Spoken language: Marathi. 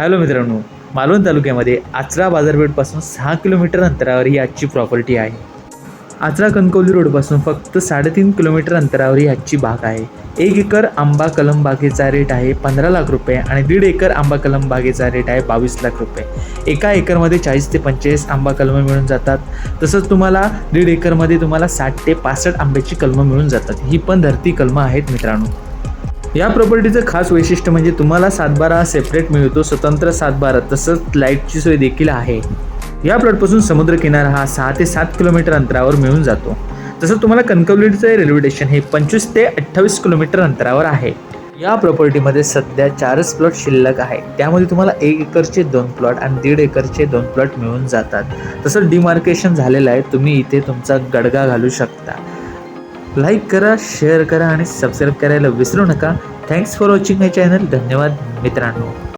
हॅलो मित्रांनो मालवण तालुक्यामध्ये आचरा बाजारपेठपासून सहा किलोमीटर अंतरावर ही आजची प्रॉपर्टी आहे. आचरा कणकवली रोडपासून फक्त साडेतीन किलोमीटर अंतरावर ही आजची बाग आहे. एक एकर आंबा कलम बागेचा रेट आहे पंधरा लाख रुपये आणि दीड एकर आंबा कलम बागेचा रेट आहे बावीस लाख रुपये. एका एकरमध्ये चाळीस ते पंचेचाळीस आंबा कलमं मिळून जातात. तसंच तुम्हाला दीड एकरमध्ये तुम्हाला साठ ते पासष्ट आंब्याची कलमं मिळून जातात. ही पण धरती कलमं आहेत मित्रांनो. या प्रॉपर्टीचं खास वैशिष्ट्य म्हणजे तुम्हाला सातबारा सेपरेट मिळतो स्वतंत्र सातबारा तसंच लाईटची सोय देखील आहे. या प्लॉटपासून समुद्रकिनारा हा सहा ते सात किलोमीटर अंतरावर मिळून जातो. तसंच तुम्हाला कणकवलीचं रेल्वे स्टेशन हे पंचवीस ते अठ्ठावीस किलोमीटर अंतरावर आहे. या प्रॉपर्टीमध्ये सध्या चारच प्लॉट शिल्लक आहे त्यामध्ये तुम्हाला एक एकरचे दोन प्लॉट आणि दीड एकरचे दोन प्लॉट मिळून जातात. तसं डिमार्केशन झालेलं आहे. तुम्ही इथे तुमचा गडगा घालू शकता. लाईक करा शेअर करा आणि सबस्क्राईब करायला विसरू नका. Thanks for watching my channel धन्यवाद मित्रांनो.